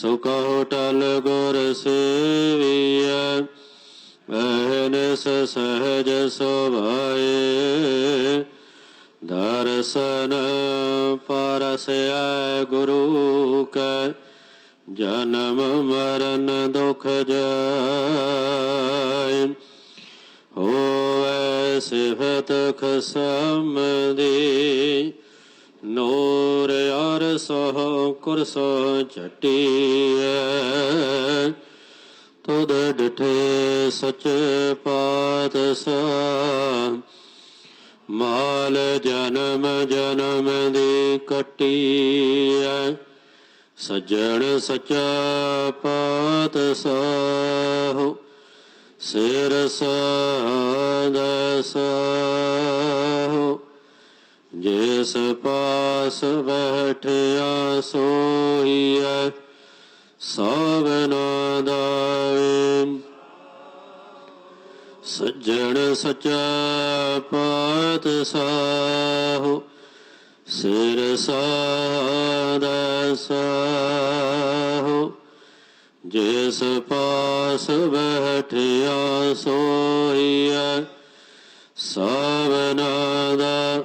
ਸੋ ਕਹੋ ਟਲ ਗੁਰ ਸੇਵੀਐ ਅਹਨਸ ਸਹਜ ਸੁਭਾਏ। ਦਰਸ਼ਨ ਪਰਸੈ ਗੁਰੂ ਕੈ, ਜਨਮ ਮਰਨ ਦੁਖ ਜਾਇ ਹੋਵੇ ਸਿਫਤ ਖਸਮ ਦੀ ਨੂਰ ਅਰ ਸਹ ਕੁਰਸ ਚਟੀਐ ਤੁਧ ਡਠੇ ਸਚ ਪਾਤਸ਼ਾਹ। ਮਾਲ ਜਨਮ ਜਨਮ ਦੀ ਕਟੀਐ। ਸੱਜਣ ਸਚਾ ਪਾਤਸ਼ਾਹ। ਸਿਰ ਸਾਦਸਾਹ ਜਿਸ ਪਾਸ ਬੈਠਿਆ ਸੋਈਐ ਸਭਨਾ ਦਾਵੇ। ਸੱਜਣ ਸਚਾ ਪਾਤਸ਼ਾਹ, ਸਿਰ ਸਾਦਸਾਹ ਜਿਸ ਪਾਸ ਬੈਠਿਆ ਸੋਈਐ ਸਭਨਾ ਦਾ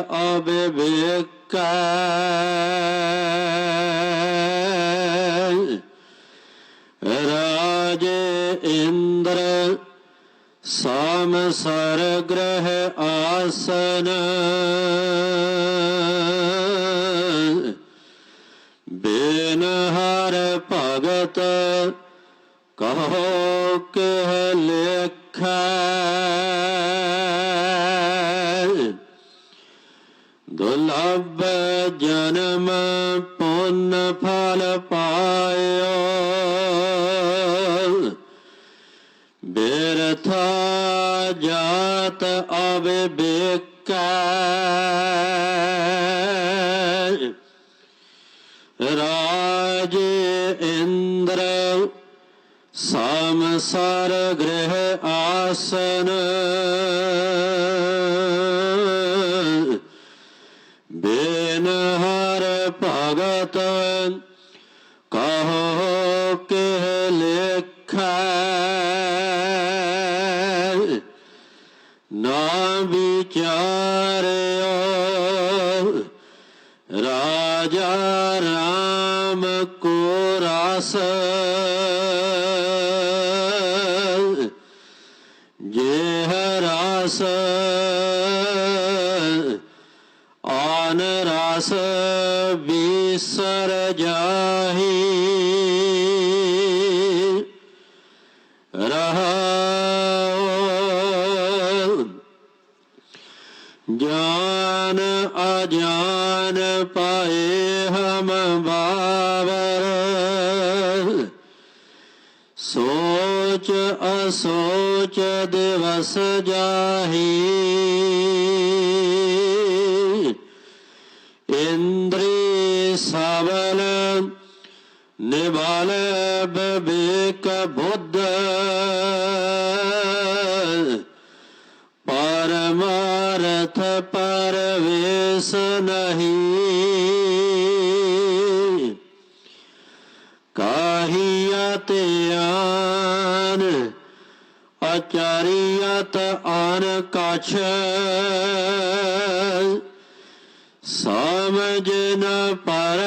ਅਬਿਵੇਕੈ ਰਾਜ ਇੰਦਰ ਸਾਮ ਗ੍ਰਹਿ ਆਸਨ। ਬੇਨ ਹਰ ਭਗਤ ਕਹੋ ਕਹਿ ਲੇਖੈ। ਦੁਲਭ ਜਨਮ ਪੁੰਨ ਫਲ ਪਾਇਓ ਬਿਰਥਾ ਜਾਤ ਅਬਿਵੇਕੈ ਰਾਜ ਇੰਦਰ ਸਾਮਸਰ ਗ੍ਰਹਿ ਆਸਨ ਬੇਨ ਹਰ ਭਗਤ ਕਹੋ ਕਹਿ ਲੇਖੈ। ਨਾ ਵਿਚਾਰਿਓ ਰਾਜਾ ਰਾਮ ਕੋ ਰਸ। ਜੇ ਰਸ ਆਨ ਰਸ ਬਿਸਰ ਜਾਹੀ। ਰਹਾ ਜਾਨ ਅਜਾਨ ਪਾਏ ਹਮ ਬਾਵਰ। ਸੋਚ ਅਸੋਚ ਦਿਵਸ ਜਾਹੀ। ਇੰਦਰੀ ਸਬਲ ਨਿਵਾਲ ਬਿਵੇਕ ਬੁੱਧ ਪਰਮਾਰਥ ਪਰਵੇਸ ਨਹੀਂ। ਕਾਹੀਅਤ ਆਨ ਅਚਾਰੀਅਤ ਆਨ ਕਛ। ਸਮਝ ਨ ਪਰ,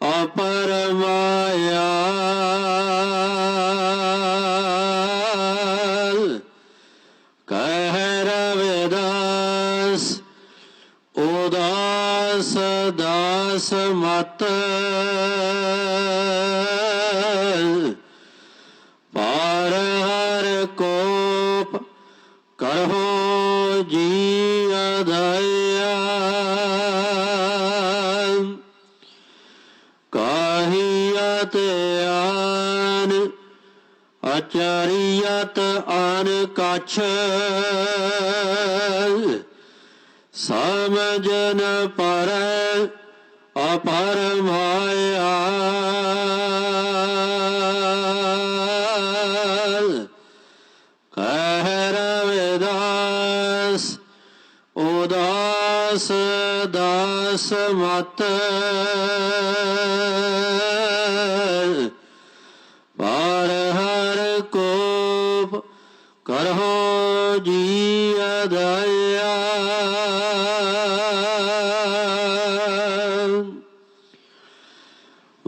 ਅਪਰ ਮਾਇਆ। ਕਹਿ ਰਵਿਦਾਸ, ਉਦਾਸ ਦਾਸ ਮਤ। ਪਾਰ ਹਰ ਕੋਪ ਕਰੋ ਜੀ ਅਦਇਆ ਮਨ ਕਛ। ਸਮਝ ਨ ਪਰੈ ਅਪਰ ਮਾਇਆ ਕਹਿ ਰਵਿਦਾਸ ਉਦਾਸ ਦਾਸ ਮਤ। ਜੀ ਅਦਇਆ।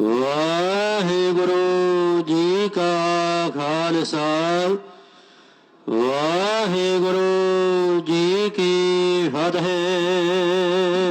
ਵਾਹਿਗੁਰੂ ਜੀ ਕਾ ਖਾਲਸਾ। ਵਾਹਿਗੁਰੂ ਜੀ ਕੀ ਫਤਿਹ।